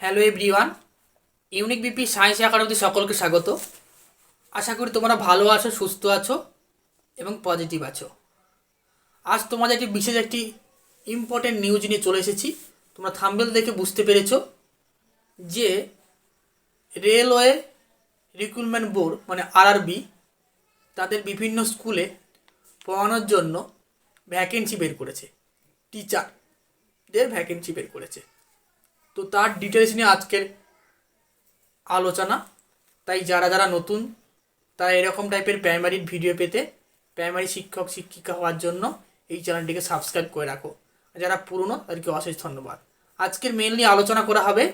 Hello everyone unique BP science একাডেমিতে সকলকে স্বাগত। আশা করি তোমরা ভালো আছো, সুস্থ আছো এবং পজিটিভ আছো। আজ তোমাদের একটি বিশেষ একটি ইম্পর্টেন্ট নিউজ নিয়ে চলে এসেছি। তোমরা থাম্বেল দেখে বুঝতে পেরেছ যে রেলওয়ে রিক্রুটমেন্ট বোর্ড মানে আরআরবি তাদের বিভিন্ন স্কুলে পড়ানোর জন্য ভ্যাকেন্সি বের করেছে। টিচারদের ভ্যাকেন্সি বের করেছে। তো তার ডিটেলস নিয়ে আজকের আলোচনা। তাই যারা যারা নতুন, তারা এরকম টাইপের প্রাইমারির ভিডিও পেতে প্রাইমারি শিক্ষক, শিক্ষিকা হওয়ার জন্য এই চ্যানেলটিকে সাবস্ক্রাইব করে রাখো। যারা পুরনো, তাদেরকে অশেষ ধন্যবাদ। আজকের মেনলি আলোচনা করা হবে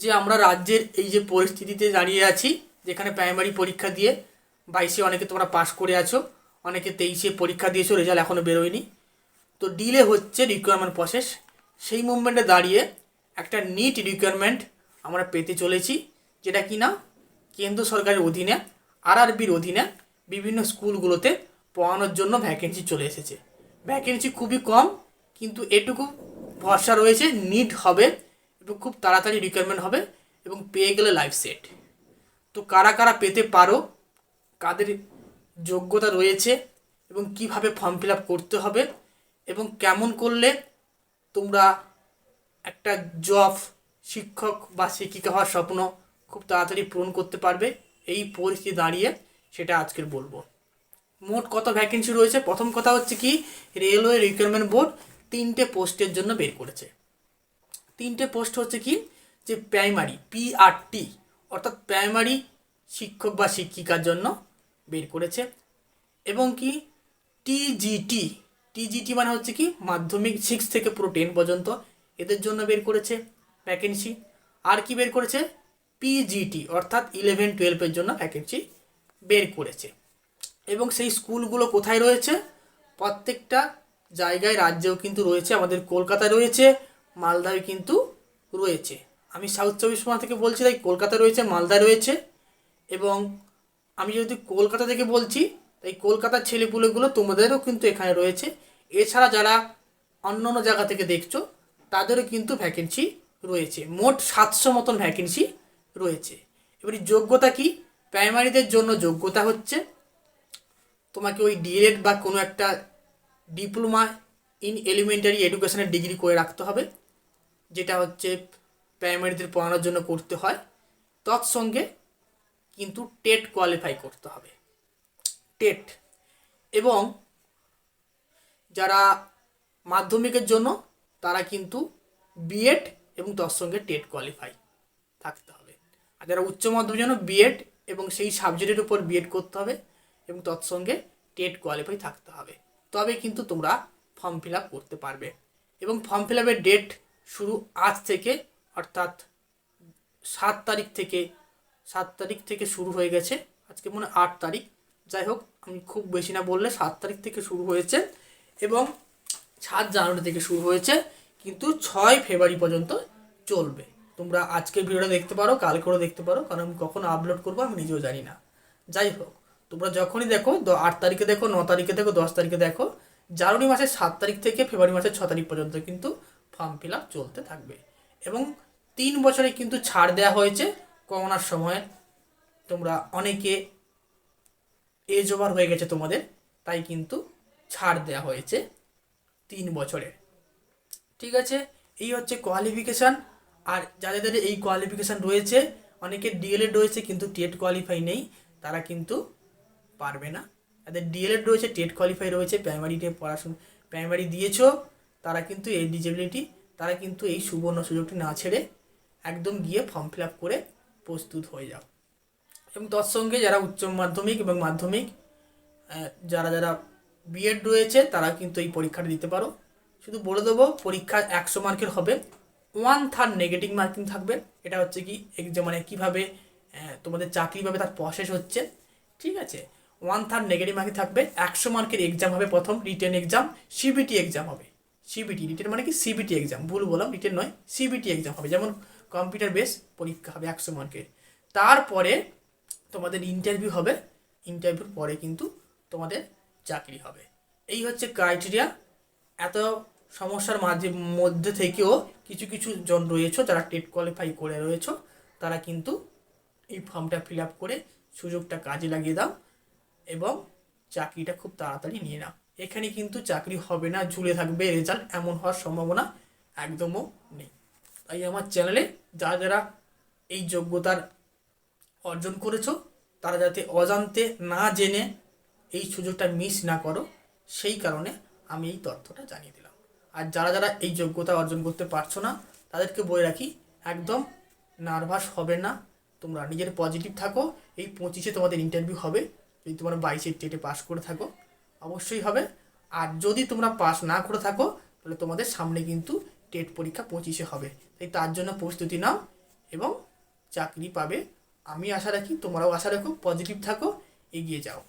যে আমরা রাজ্যের এই যে পরিস্থিতিতে দাঁড়িয়ে আছি, যেখানে প্রাইমারি পরীক্ষা দিয়ে বাইশে অনেকে তোমরা পাশ করে আছো, অনেকে তেইশে পরীক্ষা দিয়েছ রেজাল্ট এখনও বেরোয়নি। তো ডিলে হচ্ছে রিকোয়ারমেন্ট প্রসেস সেই মুভমেন্টে দাঁড়িয়ে একটা নিট রিকোয়ারমেন্ট আমরা পেতে চলেছি, যেটা কি না কেন্দ্র সরকারের অধীনে আরআরবির অধীনে বিভিন্ন স্কুলগুলোতে পড়ানোর জন্য ভ্যাকেন্সি চলে এসেছে। ভ্যাকেন্সি খুবই কম, কিন্তু এটুকু ভরসা রয়েছে নিট হবে এবং খুব তাড়াতাড়ি রিকোয়ারমেন্ট হবে এবং পেয়ে গেলে লাইফ সেট তো কারা কারা পেতে পারো, কাদের যোগ্যতা রয়েছে এবং কীভাবে ফর্ম ফিল করতে হবে এবং কেমন করলে তোমরা একটা জব শিক্ষক বা শিক্ষিকা হওয়ার স্বপ্ন খুব তাড়াতাড়ি পূরণ করতে পারবে, এই পরিস্থিতি দাঁড়িয়ে সেটা আজকের বলব। মোট কত ভ্যাকেন্সি রয়েছে? প্রথম কথা হচ্ছে কি রেলওয়ে রিক্রুটমেন্ট বোর্ড তিনটে পোস্টের জন্য বের করেছে। তিনটে পোস্ট হচ্ছে কি, যে প্রাইমারি পিআরটি অর্থাৎ প্রাইমারি শিক্ষক বা শিক্ষিকার জন্য বের করেছে। এবং কি টিজিটি টিজিটি মানে হচ্ছে কি, মাধ্যমিক সিক্স থেকে পুরো টেন পর্যন্ত এদের জন্য বের করেছে ভ্যাকেন্সি আর কি বের করেছে? পিজিটি অর্থাৎ ইলেভেন টুয়েলভের জন্য ভ্যাকেন্সি বের করেছে। এবং সেই স্কুলগুলো কোথায় রয়েছে? প্রত্যেকটা জায়গায়, রাজ্যেও কিন্তু রয়েছে, আমাদের কলকাতায় রয়েছে, মালদায় কিন্তু রয়েছে। আমি সাউথ চব্বিশ পরগনা থেকে বলছি, তাই কলকাতা রয়েছে, মালদায় রয়েছে। এবং আমি যদি কলকাতা থেকে বলছি, তাই কলকাতার ছেলেপুলেগুলো তোমাদেরও কিন্তু এখানে রয়েছে। এছাড়া যারা অন্য অন্য জায়গা থেকে দেখছ তাদেরও কিন্তু ভ্যাকেন্সি রয়েছে। মোট সাতশো মতন ভ্যাকেন্সি রয়েছে। এবারে যোগ্যতা কি? প্রাইমারিদের জন্য যোগ্যতা হচ্ছে তোমাকে ওই ডিএড বা কোনো একটা ডিপ্লোমা ইন এলিমেন্টারি এডুকেশনের ডিগ্রি করে রাখতে হবে, যেটা হচ্ছে প্রাইমারিদের পড়ানোর জন্য করতে হয়। তৎসঙ্গে কিন্তু টেট কোয়ালিফাই করতে হবে। টেট। এবং যারা মাধ্যমিকের জন্য তারা কিন্তু বিএড এবং তার সঙ্গে টেট কোয়ালিফাই থাকতে হবে। আর যারা উচ্চ মাধ্যমিক জন্য বিএড এবং সেই সাবজেক্টের উপর বিএড করতে হবে এবং তার সঙ্গে টেট কোয়ালিফাই থাকতে হবে। তবে কিন্তু তোমরা ফর্ম ফিল আপ করতে পারবে। এবং ফর্ম ফিল আপের ডেট শুরু আজ থেকে, অর্থাৎ সাত তারিখ থেকে, সাত তারিখ থেকে শুরু হয়ে গেছে। আজকে মনে আট তারিখ। যাই হোক, আমি খুব বেশি না বললে সাত তারিখ থেকে শুরু হয়েছে। এবং সাত জানুয়ারি থেকে শুরু হয়েছে, কিন্তু ছয় ফেব্রুয়ারি পর্যন্ত চলবে। তোমরা আজকের ভিডিওটা দেখতে পারো কালকেও দেখতে পারো, কারণ আমি কখন আপলোড করব আমি নিজেও জানি না। যাই হোক, তোমরা যখনই দেখো আট তারিখে দেখো, ন তারিখে দেখো, দশ তারিখে দেখো, জানুয়ারি মাসের সাত তারিখ থেকে ফেব্রুয়ারি মাসের ছ তারিখ পর্যন্ত কিন্তু ফর্ম ফিল আপ চলতে থাকবে। এবং তিন বছরে কিন্তু ছাড় দেওয়া হয়েছে করোনার সময়। তোমরা অনেকে এজ ওভার হয়ে গেছে তোমাদের, তাই কিন্তু ছাড় দেওয়া হয়েছে। তিন বছরের। ঠিক আছে? এই হচ্ছে কোয়ালিফিকেশান আর যাদের যাদের এই কোয়ালিফিকেশান রয়েছে, অনেকে ডিএলএড রয়েছে, কিন্তু টেট কোয়ালিফাই নেই, তারা কিন্তু পারবে না। যাদের ডিএলএড রয়েছে টেট কোয়ালিফাই রয়েছে প্রাইমারিতে পড়াশোনা প্রাইমারি দিয়েছ, তারা কিন্তু এই ডিজেবিলিটি তারা কিন্তু এই সুবর্ণ সুযোগটি না ছেড়ে একদম গিয়ে ফর্ম ফিল আপ করে প্রস্তুত হয়ে যাও। এবং তৎসঙ্গে যারা উচ্চ মাধ্যমিক এবং মাধ্যমিক যারা যারা বিএড রয়েছে, তারা কিন্তু এই পরীক্ষাটা দিতে পারো। শুধু বলে দেবো, পরীক্ষা একশো মার্কের হবে। ওয়ান থার্ড নেগেটিভ মার্কিং থাকবে। এটা হচ্ছে কি মানে কীভাবে তোমাদের চাকরি পাবে তার প্রসেস হচ্ছে। ঠিক আছে? ওয়ান থার্ড নেগেটিভ মার্কিং থাকবে। একশো মার্কের এক্সাম হবে প্রথম রিটেন এক্সাম সিবিটি এক্সাম হবে। সিবিটি রিটেন মানে কি? সিবিটি এক্সাম ভুল বললাম রিটেন নয় সিবিটি এক্সাম হবে। যেমন কম্পিউটার বেস পরীক্ষা হবে একশো মার্কের। তারপরে তোমাদের ইন্টারভিউ হবে। ইন্টারভিউর পরে কিন্তু তোমাদের চাকরি হবে। এই হচ্ছে ক্রাইটেরিয়া এত সমস্যার মাঝে, মধ্যে থেকেও কিছু কিছু জন রয়েছে যারা টেট কোয়ালিফাই করে রয়েছে, তারা কিন্তু এই ফর্মটা ফিল আপ করে সুযোগটা কাজে লাগিয়ে দাও এবং চাকরিটা খুব তাড়াতাড়ি নিয়ে নাও। এখানে কিন্তু চাকরি হবে না, ঝুলে থাকবে রেজাল্ট এমন হওয়ার সম্ভাবনা একদমও নেই। তাই আমার চ্যানেলে যারা যারা এই যোগ্যতার অর্জন করেছ, তারা যাতে অজান্তে না জেনে এই সুযোগটা মিস না করো, সেই কারণে আমি এই তথ্যটা জানিয়ে দিলাম। আর যারা যারা এই যোগ্যতা অর্জন করতে পারছ না, তাদেরকে বলে রাখি, একদম নার্ভাস হবে না। তোমরা নিজের পজিটিভ থাকো, এই পঁচিশে তোমাদের ইন্টারভিউ হবে। যদি তোমরা বাইশে টেটে পাস করে থাকো, অবশ্যই হবে। আর যদি তোমরা পাস না করে থাকো, তাহলে তোমাদের সামনে কিন্তু টেট পরীক্ষা পঁচিশে হবে। তাই তার জন্য প্রস্তুতি নাও এবং চাকরি পাবে। আমি আশা রাখি তোমরাও আশা রাখো পজিটিভ থাকো, এগিয়ে যাও।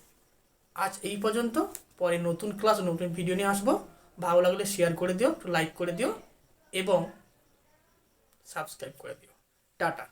আজ এই পর্যন্ত। পরে নতুন ক্লাস নতুন ভিডিও নিয়ে আসব। ভালো লাগলে শেয়ার করে দিও লাইক করে দিও, এবং সাবস্ক্রাইব করে দিও। টাটা।